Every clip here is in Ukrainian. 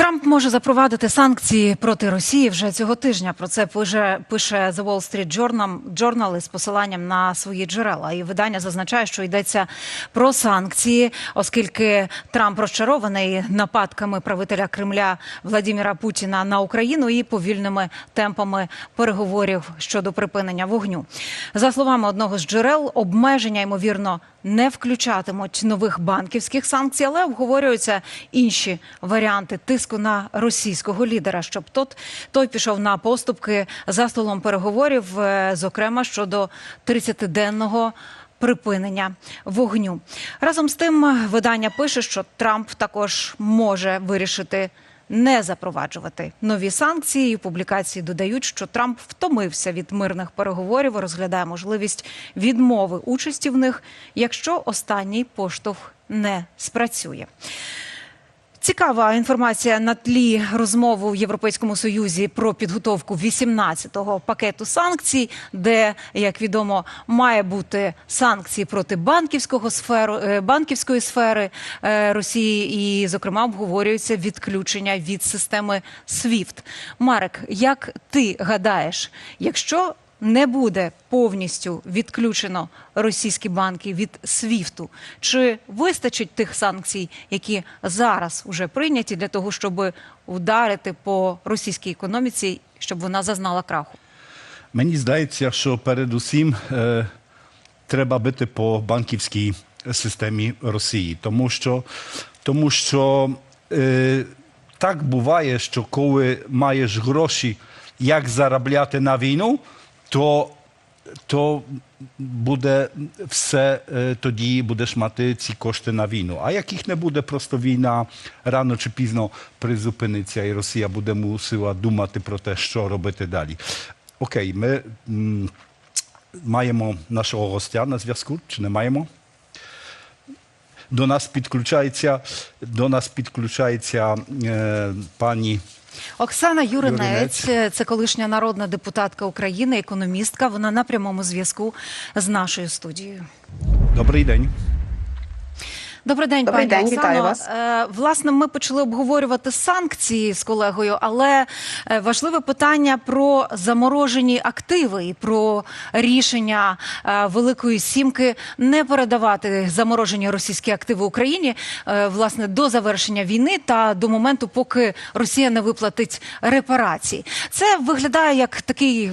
Трамп може запровадити санкції проти Росії вже цього тижня. Про це пише, пише The Wall Street Journal, Journal із посиланням на свої джерела. І видання зазначає, що йдеться про санкції, оскільки Трамп розчарований нападками правителя Кремля Владіміра Путіна на Україну і повільними темпами переговорів щодо припинення вогню. За словами одного з джерел, обмеження ймовірно не включатимуть нових банківських санкцій, але обговорюються інші варіанти тиску на російського лідера, щоб тот той пішов на поступки за столом переговорів, е, зокрема щодо 30-денного припинення вогню. Разом з тим, видання пише, що Трамп також може вирішити. Не запроваджувати нові санкції. І Публікації додають, що Трамп втомився від мирних переговорів, розглядає можливість відмови участі в них, якщо останній поштовх не спрацює. Цікава інформація на тлі розмови в Європейському Союзі про підготовку 18-го пакету санкцій, де, як відомо, має бути санкції проти банківського сферу, е, банківської сфери е, Росії, і, зокрема, обговорюється відключення від системи SWIFT. Марек, як ти гадаєш, якщо не буде повністю відключено російські банки від СВІФТу. Чи вистачить тих санкцій, які зараз вже прийняті для того, щоб ударити по російській економіці, щоб вона зазнала краху? Мені здається, що передусім е, треба бити по банківській системі Росії, тому що, тому що е, так буває, що коли маєш гроші, як заробляти на війну, то, то буде все е, тоді будеш мати ці кошти на війну. А як їх не буде, просто війна рано чи пізно призупиниться, і Росія буде мусила думати про те, що робити далі. Окей, ми м, маємо нашого гостя на зв'язку, чи не маємо? До нас підключається, до нас підключається е, пані. Оксана Юринець, Юринець. це колишня народна депутатка України, економістка. Вона на прямому зв'язку з нашою студією. Добрий день. Добрий день, Добрий пані день, Оксано. вітаю вас. Е, Власне, ми почали обговорювати санкції з колегою, але е, важливе питання про заморожені активи і про рішення е, Великої Сімки не передавати заморожені російські активи Україні власне до завершення війни та до моменту, поки Росія не виплатить репарації. Це виглядає як такий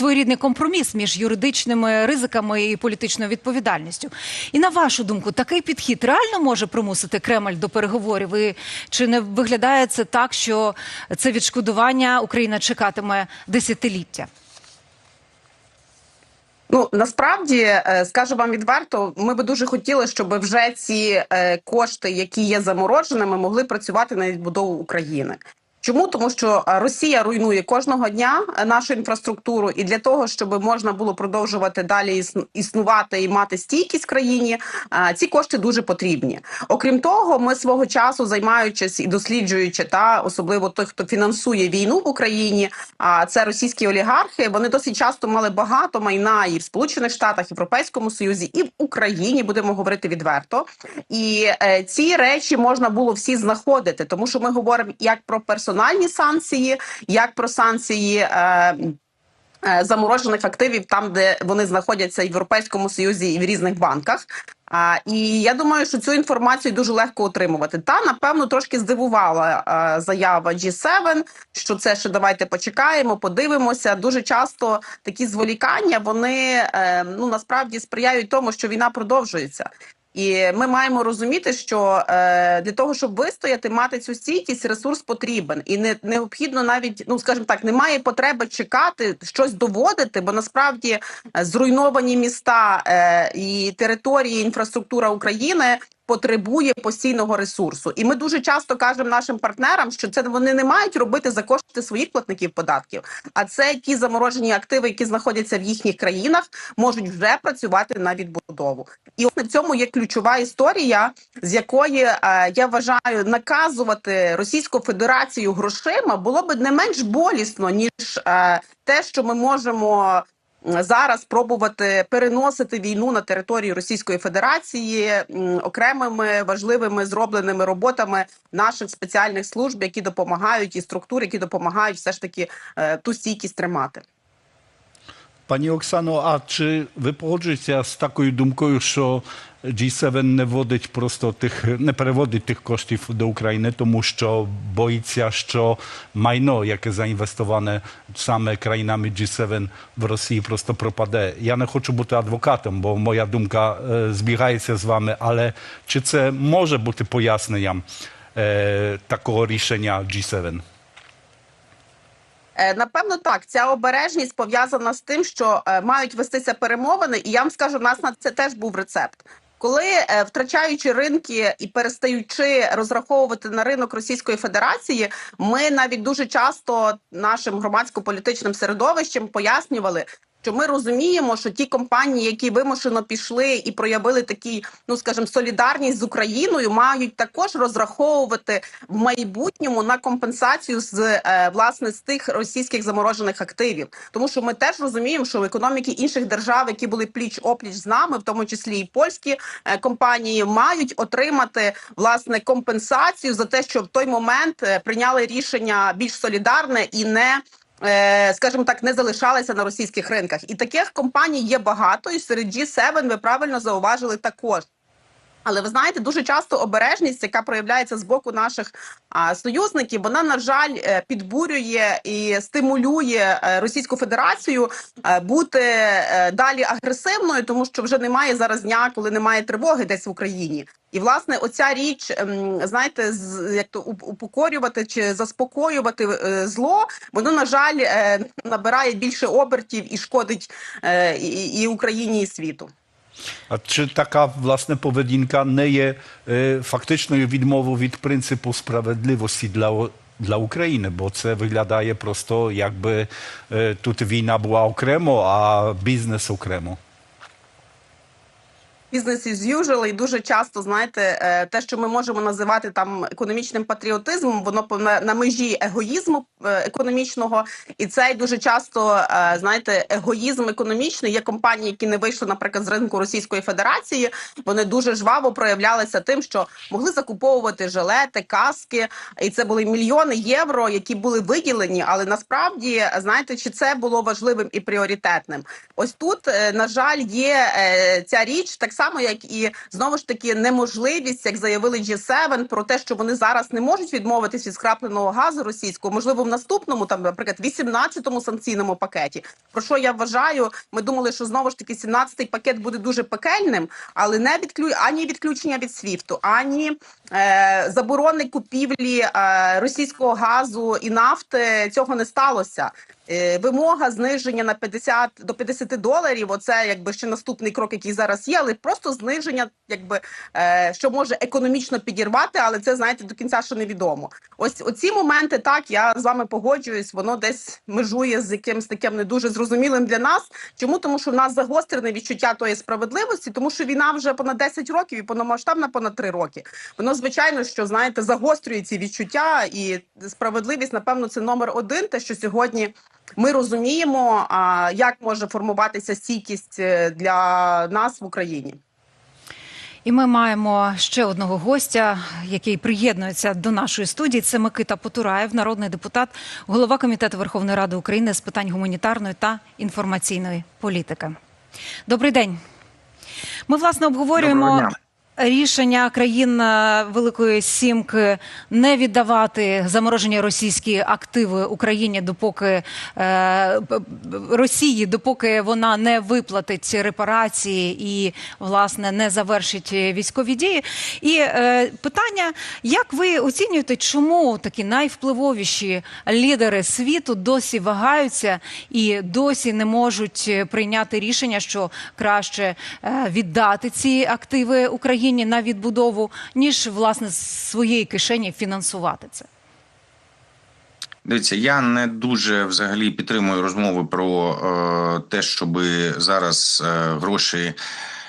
своєрідний компроміс між юридичними ризиками і політичною відповідальністю. І на вашу думку, такий підхід реально може примусити Кремль до переговорів? І чи не виглядає це так, що це відшкодування Україна чекатиме десятиліття? Ну насправді е, скажу вам відверто, ми би дуже хотіли, щоб вже ці е, кошти, які є замороженими, могли працювати на відбудову України. Чому тому, що е, Росія руйнує кожного дня е, нашу інфраструктуру, і для того, щоб можна було продовжувати далі існу- існувати і мати стійкість в країні, е, ці кошти дуже потрібні. Окрім того, ми свого часу займаючись і досліджуючи та особливо той, хто фінансує війну в Україні, а це російські олігархи. Вони досить часто мали багато майна і в Сполучених Штатах, Європейському Союзі, і в Україні будемо говорити відверто. І ці речі можна було всі знаходити, тому що ми говоримо як про персональні санкції, як про санкції. Е, е, Заморожених активів там, де вони знаходяться в Європейському Союзі, і в різних банках. А, і я думаю, що цю інформацію дуже легко отримувати. Та напевно трошки здивувала е, заява G7, що це ще давайте почекаємо, подивимося. Дуже часто такі зволікання вони е, ну насправді сприяють тому, що війна продовжується. І ми маємо розуміти, що е, для того, щоб вистояти, мати цю стійкість, ресурс потрібен, і не необхідно навіть, ну скажімо так, немає потреби чекати щось доводити, бо насправді е, зруйновані міста е, і території, інфраструктура України потребує постійного ресурсу. І ми дуже часто кажемо нашим партнерам, що це вони не мають робити за кошти своїх платників податків, а це ті заморожені активи, які знаходяться в їхніх країнах, можуть вже працювати на відбудову. І в цьому є ключова історія, з якої е, я вважаю наказувати Російську Федерацію грошима було б не менш болісно ніж е, те, що ми можемо зараз пробувати переносити війну на територію Російської Федерації окремими важливими зробленими роботами наших спеціальних служб, які допомагають і структур, які допомагають все ж таки е, ту стійкість тримати. Пані Оксано, а чи ви погоджуєтеся з такою думкою, що G7 не вводить просто тих, не переводить тих коштів до України, тому що боїться, що майно, яке заінвестоване саме країнами G7 в Росії, просто пропаде. Я не хочу бути адвокатом, бо моя думка е, збігається з вами, але чи це може бути поясненням е, такого рішення G7? Е, Напевно, так. Ця обережність пов'язана з тим, що е, мають вестися перемовини, і я вам скажу, у нас на це теж був рецепт. Коли е, втрачаючи ринки і перестаючи розраховувати на ринок Російської Федерації, ми навіть дуже часто нашим громадсько-політичним середовищем пояснювали. Що ми розуміємо, що ті компанії, які вимушено пішли і проявили такі, ну скажімо, солідарність з Україною, мають також розраховувати в майбутньому на компенсацію з е, власне з тих російських заморожених активів. Тому що ми теж розуміємо, що в економіки інших держав, які були пліч опліч з нами, в тому числі і польські е, компанії, мають отримати власне компенсацію за те, що в той момент е, прийняли рішення більш солідарне і не. Е, Скажімо так, не залишалися на російських ринках, і таких компаній є багато. І серед G7, ви правильно зауважили також. Але ви знаєте, дуже часто обережність, яка проявляється з боку наших а, союзників, вона на жаль е, підбурює і стимулює е, Російську Федерацію е, бути далі агресивною, тому що вже немає зараз дня, коли немає тривоги десь в Україні. І власне оця річ, ем, знаєте, як то упокорювати чи заспокоювати зло, воно на жаль набирає більше обертів і шкодить і Україні, і світу. А чи така власне поведінка не є е, фактичною відмовою від принципу справедливості для, О- для України? Бо це виглядає просто, якби е, тут війна була окремо, а бізнес as usual, і дуже часто знаєте, е, те, що ми можемо називати там економічним патріотизмом, воно на, межі егоїзму е, економічного, і цей дуже часто е, знаєте, егоїзм економічний. Є компанії, які не вийшли, наприклад, з ринку Російської Федерації. Вони дуже жваво проявлялися тим, що могли закуповувати жилети, каски, і це були мільйони євро, які були виділені. Але насправді знаєте, чи це було важливим і пріоритетним? Ось тут, на жаль, є ця річ, так як і знову ж таки неможливість, як заявили G7, про те, що вони зараз не можуть відмовитись від скрапленого газу російського, можливо, в наступному, там, наприклад, 18-му санкційному пакеті. Про що я вважаю, ми думали, що знову ж таки 17-й пакет буде дуже пекельним, але не відклю... ані відключення від СВІФТу, ані е, заборони купівлі е, російського газу і нафти цього не сталося. Е, Вимога зниження на 50 до 50 доларів. Оце якби ще наступний крок, який зараз є, але просто зниження, якби е, що може економічно підірвати, але це знаєте до кінця ще невідомо. Ось оці моменти, так я з вами погоджуюсь, воно десь межує з якимось таким не дуже зрозумілим для нас. Чому тому, що в нас загострене відчуття тої справедливості, тому що війна вже понад 10 років і повномасштабна понад 3 роки. Воно звичайно, що знаєте, загострює ці відчуття, і справедливість, напевно, це номер один. Те, що сьогодні ми розуміємо, як може формуватися стійкість е, для нас в Україні. І ми маємо ще одного гостя, який приєднується до нашої студії. Це Микита Потураєв, народний депутат, голова комітету Верховної Ради України з питань гуманітарної та інформаційної політики. Добрий день. Ми власне Доброго обговорюємо. Рішення країн е, Великої Сімки не віддавати заморожені російські активи Україні, допоки е, Росії, допоки вона не виплатить репарації і власне не завершить військові дії. І е, питання: як ви оцінюєте, чому такі найвпливовіші лідери світу досі вагаються і досі не можуть прийняти рішення, що краще е, віддати ці активи Україні на відбудову, ніж власне з своєї кишені фінансувати це? Дивіться, я не дуже взагалі підтримую розмови про е, те, щоб зараз е, гроші,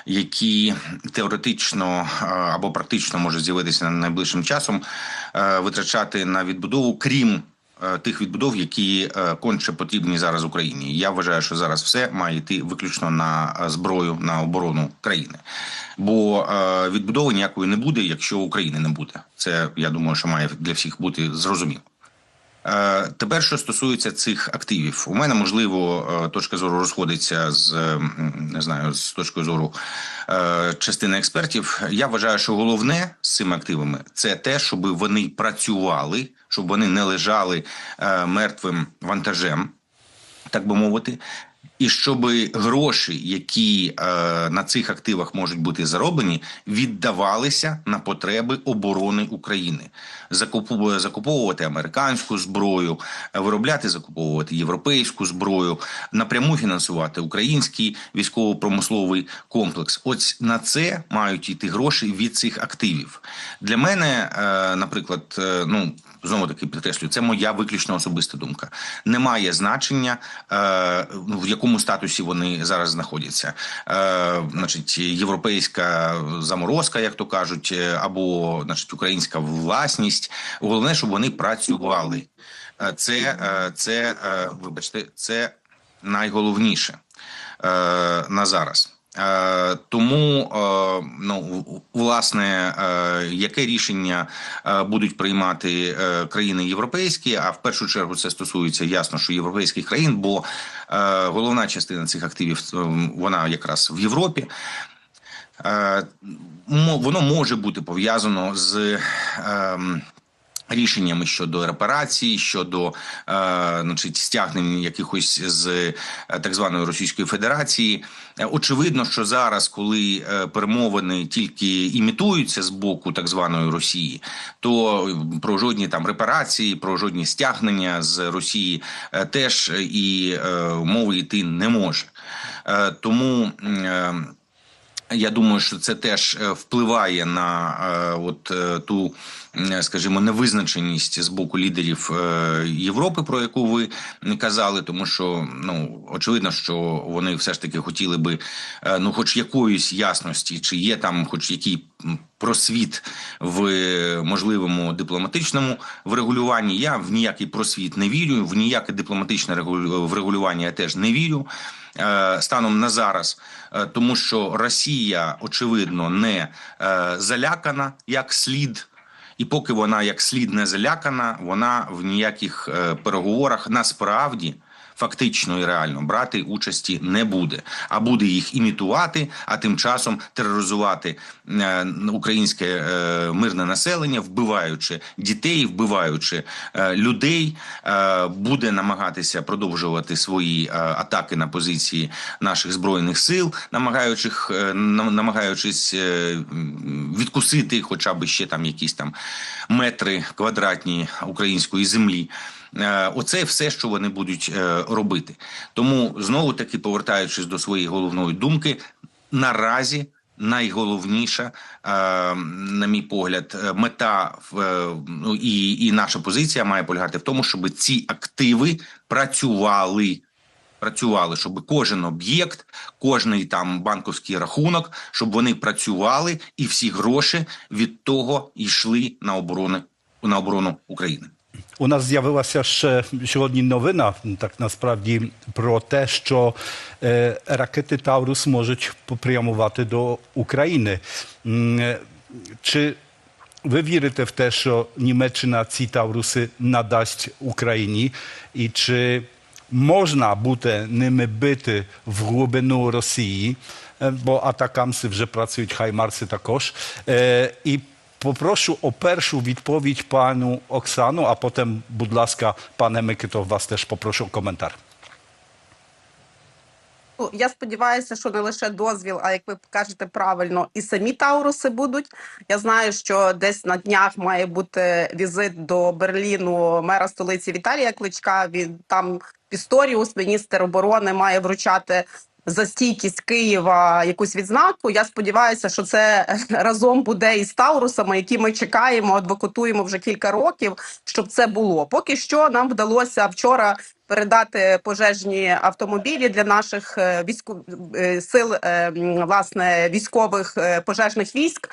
які теоретично е, або практично можуть з'явитися найближчим часом, е, витрачати на відбудову, крім тих відбудов, які е, конче потрібні зараз Україні. Я вважаю, що зараз все має йти виключно на е, зброю на оборону країни. Бо е, відбудови ніякої не буде, якщо України не буде. Це я думаю, що має для всіх бути зрозуміло. Е, Тепер, що стосується цих активів, у мене можливо е, точка зору розходиться з не знаю, з точкою зору е, частини експертів. Я вважаю, що головне з цими активами це те, щоб вони працювали, щоб вони не лежали мертвим вантажем, так би мовити. І щоб гроші, які е, на цих активах можуть бути зароблені, віддавалися на потреби оборони України, закуповувати американську зброю, виробляти, закуповувати європейську зброю, напряму фінансувати український військово-промисловий комплекс. Ось на це мають йти гроші від цих активів. Для мене, е, наприклад, е, ну знову таки підкреслюю, це моя виключно особиста думка. Немає значення, е, в якому статусі вони зараз знаходяться. Значить, європейська заморозка, як то кажуть, або значить, українська власність. Головне, щоб вони працювали. Е, Це, е, це е, вибачте, це найголовніше на зараз. Тому ну власне, яке рішення будуть приймати країни європейські, а в першу чергу це стосується ясно, що європейських країн, бо головна частина цих активів вона якраз в Європі. Е, Воно може бути пов'язано з ем, рішеннями щодо репарації, щодо е, значить, стягнення якихось з е, так званої Російської Федерації. Очевидно, що зараз, коли перемовини тільки імітуються з боку так званої Росії, то про жодні там репарації, про жодні стягнення з Росії теж і мови йти не може. Тому. Я думаю, що це теж е, впливає на е, от е, ту, скажімо, невизначеність з боку лідерів Європи, про яку ви казали, тому що ну очевидно, що вони все ж таки хотіли би, ну, хоч якоїсь ясності, чи є там, хоч який просвіт в можливому дипломатичному врегулюванні. Я в ніякий просвіт не вірю, в ніяке дипломатичне регулю- врегулювання я теж не вірю станом на зараз, е, тому що Росія очевидно не е, залякана як слід. І поки вона як слід не залякана, вона в ніяких е, переговорах насправді фактично і реально брати участі не буде, а буде їх імітувати, а тим часом тероризувати е, українське е, мирне населення, вбиваючи дітей, вбиваючи е, людей, буде намагатися продовжувати свої атаки на позиції наших збройних сил, намагаючись, е, намагаючись відкусити, хоча б ще там якісь там метри квадратні української землі. Е, Оце все, що вони будуть е, робити. Тому знову таки повертаючись до своєї головної думки, наразі найголовніша, е, на мій погляд, мета ну, і, і наша позиція має полягати в тому, щоб ці активи працювали. Працювали, щоб кожен об'єкт, кожний там банковський рахунок, щоб вони працювали, і всі гроші від того йшли на оборону на оборону України. У нас з'явилася ще сьогодні новина, так насправді, про те, що е, ракети Таурус можуть попрямувати до України. М, е, Чи ви вірите в те, що Німеччина ці Тауруси надасть Україні? І чи можна бути ними бити в глибину Росії? Е, Бо атакамси вже працюють, хаймарси також. Е, І Попрошу о першу відповідь пану Оксану, а потім, будь ласка, пане Микито, вас теж попрошу коментар. Ну, Я сподіваюся, що не лише дозвіл, а як ви кажете правильно, і самі Тауруси будуть. Я знаю, що десь на днях має бути візит до Берліну мера столиці Віталія Кличка. Він там Пісторіус, міністр оборони, має вручати. За стійкість Києва якусь відзнаку. Я сподіваюся, що це разом буде із Таурусами, які ми чекаємо, адвокатуємо вже кілька років, щоб це було. Поки що нам вдалося вчора передати пожежні автомобілі для наших е, військо... е, сил е, власне військових пожежних військ.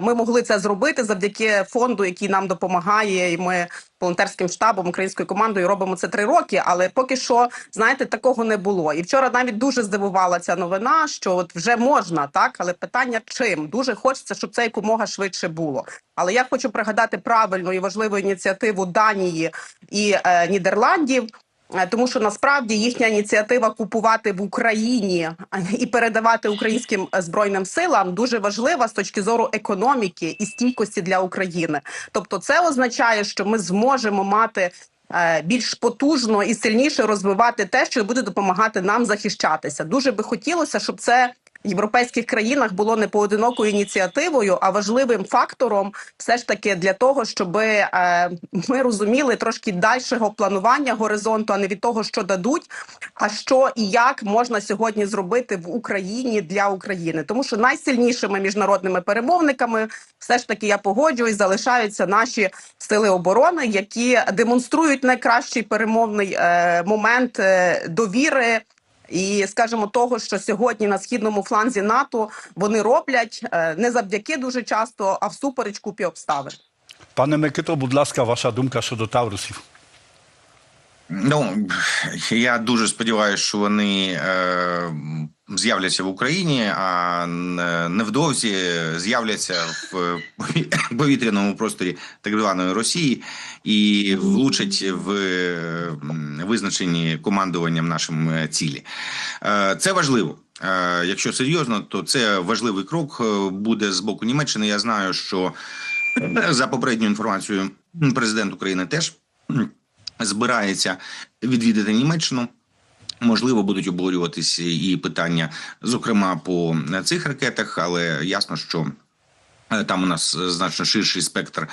Ми могли це зробити завдяки фонду, який нам допомагає, і ми волонтерським штабом українською командою робимо це три роки. Але поки що, знаєте, такого не було. І вчора навіть дуже здивувала ця новина, що от вже можна так, але питання чим дуже хочеться, щоб це якомога швидше було. Але я хочу пригадати правильну і важливу ініціативу Данії і е, Нідерландів. Е, Тому що насправді їхня ініціатива купувати в Україні і передавати українським е, збройним силам дуже важлива з точки зору економіки і стійкості для України. Тобто, це означає, що ми зможемо мати е, більш потужно і сильніше розвивати те, що буде допомагати нам захищатися. Дуже би хотілося, щоб це європейських країнах було не поодинокою ініціативою, а важливим фактором, все ж таки для того, щоб е, ми розуміли трошки дальшого планування горизонту, а не від того, що дадуть, а що і як можна сьогодні зробити в Україні для України, тому що найсильнішими міжнародними перемовниками, все ж таки я погоджуюсь, залишаються наші сили оборони, які демонструють найкращий перемовний е, момент е, довіри. І скажімо, того, що сьогодні на східному фланзі НАТО вони роблять е, не завдяки дуже часто, а всупереч купі обставин. Пане Микито, будь ласка, ваша думка щодо Таврусів. Ну я дуже сподіваюся, що вони е, з'являться в Україні, а невдовзі з'являться в повітряному просторі так званої Росії і влучать в визначені командуванням нашим е, цілі. Е, це важливо. Е, якщо серйозно, то це важливий крок буде з боку Німеччини. Я знаю, що за попередньою інформацією президент України теж збирається відвідати Німеччину. Можливо, будуть обговорюватися і питання, зокрема по цих ракетах, але ясно, що. Е, Там у нас значно ширший спектр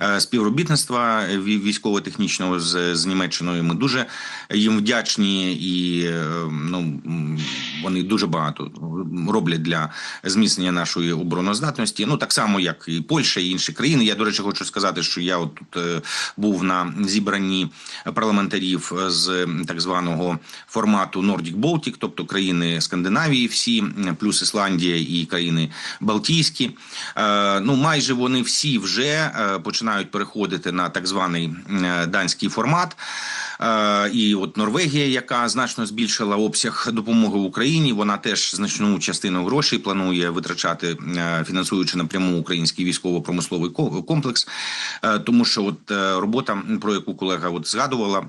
е, співробітництва ві- військово-технічного з, з Німеччиною. Ми дуже їм вдячні, і е, ну вони дуже багато роблять для зміцнення нашої обороноздатності. Ну так само, як і Польща і інші країни. Я до речі, хочу сказати, що я от тут е, був на зібранні парламентарів з так званого формату Nordic Baltic, тобто країни Скандинавії, всі плюс Ісландія і країни Балтійські. Е, Ну майже вони всі вже е, починають переходити на так званий е, данський формат. І от Норвегія, яка значно збільшила обсяг допомоги Україні, вона теж значну частину грошей планує витрачати, фінансуючи напряму український військово-промисловий комплекс. Тому що от робота, про яку колега от згадувала.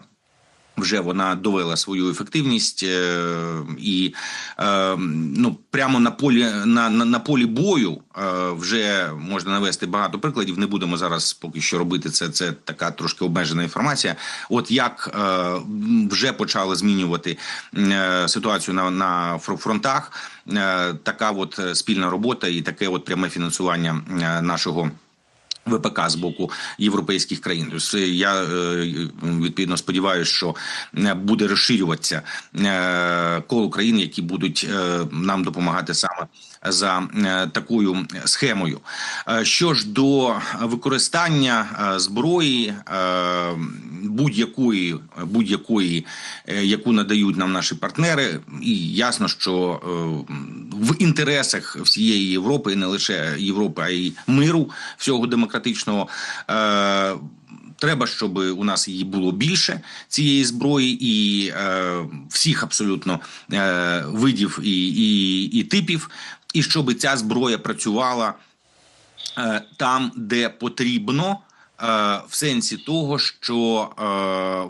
Вже вона довела свою ефективність е, і е, ну прямо на полі на, на, на полі бою е, вже можна навести багато прикладів. Не будемо зараз поки що робити це. Це така трошки обмежена інформація. От як е, вже почали змінювати е, ситуацію на, на фр- фронтах, е, така от спільна робота і таке от пряме фінансування е, нашого. ВПК з боку європейських країн. Тобто я е, відповідно сподіваюся, що е, буде розширюватися е, коло країн, які будуть е, нам допомагати саме за е, такою схемою. Е, Що ж до використання е, зброї е, будь-якої, будь-якої, е, яку надають нам наші партнери, і ясно, що е, в інтересах всієї Європи, не лише Європи, а й миру всього демократичного. Е, Треба, щоб у нас її було більше цієї зброї, і е, всіх абсолютно е, видів і, і, і типів, і щоб ця зброя працювала е, там, де потрібно. Е, В сенсі того, що е,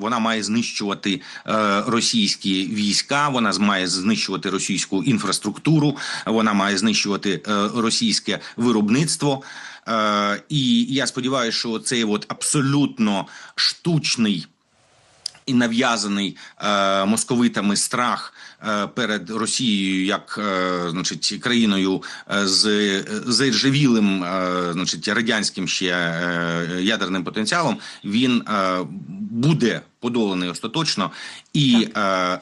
вона має знищувати е, російські війська, вона має знищувати російську інфраструктуру, вона має знищувати російське виробництво. І я сподіваюся, що цей от абсолютно штучний і нав'язаний е, московитами страх е, перед Росією як е, значить країною е, з заіржавілим, е, значить радянським ще е, ядерним потенціалом, він е, буде подоланий остаточно і. Е,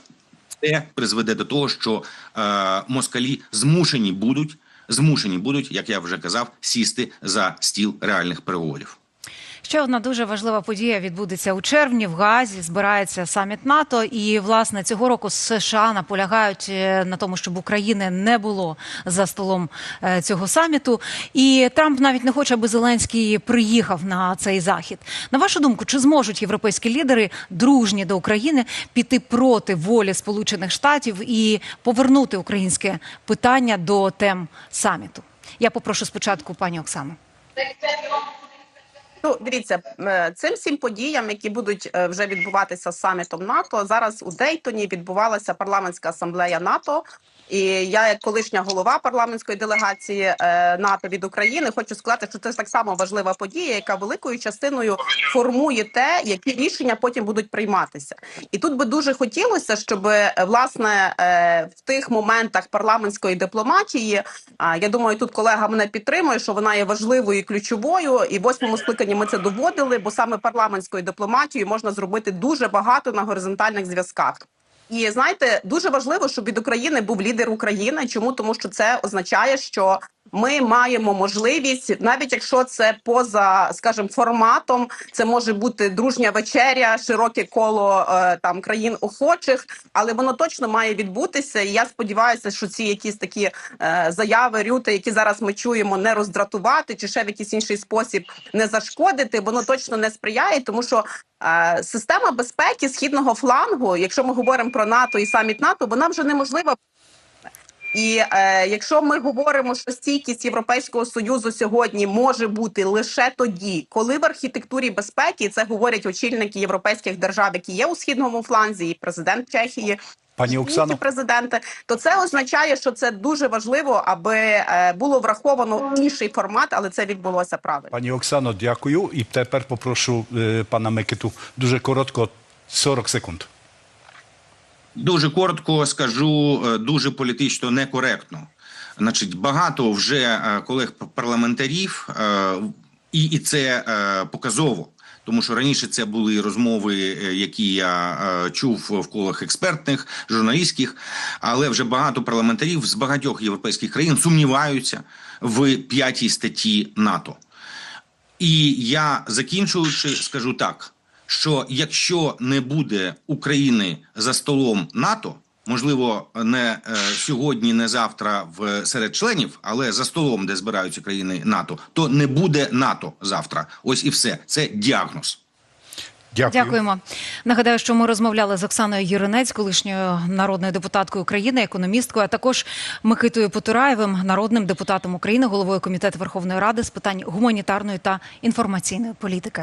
це призведе до того, що е, москалі змушені будуть змушені будуть, як я вже казав, сісти за стіл реальних переговорів. Ще одна дуже важлива подія відбудеться у червні в Газі. Збирається саміт НАТО, і власне цього року США наполягають е, на тому, щоб України не було за столом е, цього саміту. І Трамп навіть не хоче, аби Зеленський приїхав на цей захід. На вашу думку, чи зможуть європейські лідери дружні до України піти проти волі Сполучених Штатів і повернути українське питання до тем саміту? Я попрошу спочатку пані Оксану. Ну, дивіться, е, цим всім подіям, які будуть е, вже відбуватися самітом НАТО, зараз у Дейтоні відбувалася парламентська асамблея НАТО. І я, як колишня голова парламентської делегації е, НАТО від України, хочу сказати, що це так само важлива подія, яка великою частиною формує те, які рішення потім будуть прийматися. І тут би дуже хотілося, щоб е, власне е, в тих моментах парламентської дипломатії, а я думаю, тут колега мене підтримує, що вона є важливою і ключовою. І в восьмому скликанні ми це доводили, бо саме парламентською дипломатією можна зробити дуже багато на горизонтальних зв'язках. І знаєте, дуже важливо, щоб від України був лідер України. Чому тому, що це означає, що ми маємо можливість, навіть якщо це поза, скажімо, форматом, це може бути дружня вечеря, широке коло е, там країн охочих, але воно точно має відбутися. І я сподіваюся, що ці якісь такі е, заяви рюти, які зараз ми чуємо, не роздратувати чи ще в якийсь інший спосіб не зашкодити, воно точно не сприяє, тому що е, система безпеки східного флангу, якщо ми говоримо про НАТО і саміт НАТО, вона вже неможлива. І е, якщо ми говоримо, що стійкість Європейського союзу сьогодні може бути лише тоді, коли в архітектурі безпеки це говорять очільники європейських держав, які є у східному фланзі, і президент Чехії. Пані Оксано. президенти, то це означає, що це дуже важливо, аби е, було враховано інший формат, але це відбулося правильно. Пані Оксано, дякую. І тепер попрошу е, пана Микиту дуже коротко, 40 секунд. Дуже коротко скажу, е, дуже політично некоректно. Значить, багато вже е, колег парламентарів, е, і, і це показово. Тому що раніше це були розмови, які я чув в колах експертних, журналістських, але вже багато парламентарів з багатьох європейських країн сумніваються в п'ятій статті НАТО. І я закінчуючи, скажу так: що якщо не буде України за столом НАТО, можливо, не е, сьогодні, не завтра в серед членів, але за столом, де збираються країни НАТО, то не буде НАТО завтра. Ось і все. Це діагноз. Дякую. Дякуємо. Нагадаю, що ми розмовляли з Оксаною Юринець, колишньою народною депутаткою України, економісткою, а також Микитою Потураєвим, народним депутатом України, головою комітету Верховної Ради з питань гуманітарної та інформаційної політики.